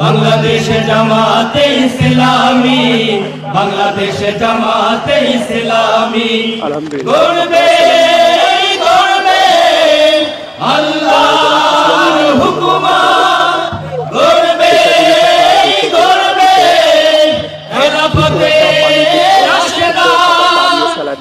বাংলাদেশে জামাতে ইসলামী বাংলাদেশে জামাতে ইসলামী। গড়বে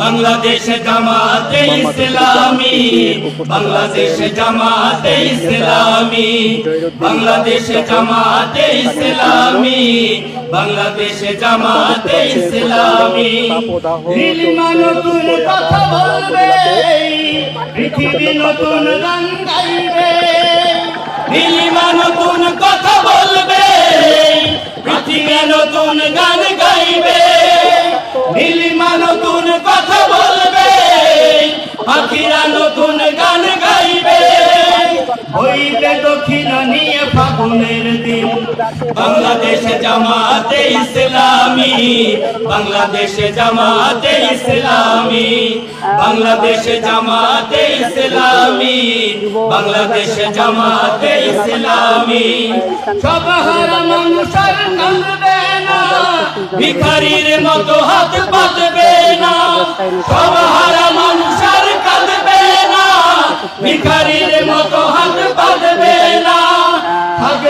বাংলাদেশ জামাতে ইসলামী, বাংলাদেশ জামাতে ইসলামী, বাংলাদেশ জামাতে ইসলামী, বাংলাদেশ জামাতে ইসলামী। নতুন কথা বলবে, পৃথিবী নতুন গান গাইবে। নীলিমা নতুন কথা বলবে, পৃথিবী নতুন গান গাইবে। বাংলাদেশ জামাতে ইসলামী, বাংলাদেশ জামাতে ইসলামী, বাংলাদেশ জামাতে ইসলামী, বাংলাদেশ জামাতে ইসলামী। সব হারা মানুষের কাঁদবে না, ভিখারির মতো হাত পাতবে না সব হারা মানুষের কাঁদবে না, ভিখারির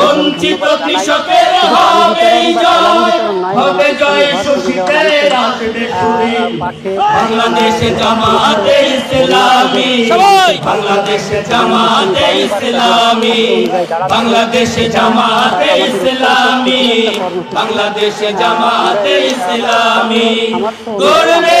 বঞ্চিত কৃষকের হবে জয়। হবে জয় শোষিতের আসবে সুরে বাংলাদেশে জামাতে ইসলামী। বাংলাদেশে জামাতে ইসলামী। বাংলাদেশে জামাতে ইসলামী। বাংলাদেশে জামাতে ইসলামী। গড়বে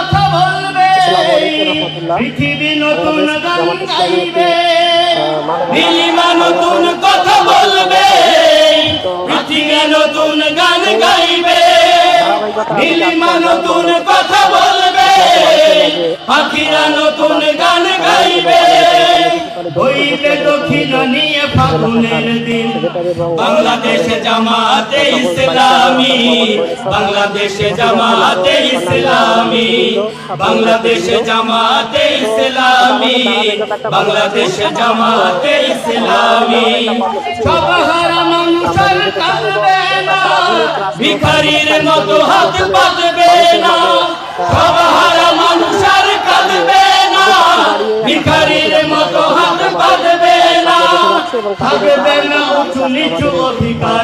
পৃথিবী নতুন গান গাইবে। নীলিমা নতুন কথা বলবে। পৃথিবী নতুন গান গাইবে। নীলিমা নতুন কথা বলবে। পাখিরা নতুন গান গাইবে। হইলে দক্ষিণ নিয়ে ফাগুনের দিন। বাংলাদেশে জামাতে ইসলামী। বাংলাদেশে জামাতে ইসলামী। বাংলাদেশে জামাতে ইসলামী। বাংলাদেশে জামাতে ইসলামী। সব হারা মানুষের কাঁদবে না ভিখারির মতো হাত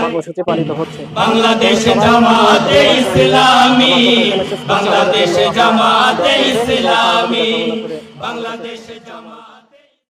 কর্মসূচি পালিত হচ্ছে। বাংলাদেশে জামাতে ইসলামী। বাংলাদেশে জামাতে ইসলামী। বাংলাদেশে জামাত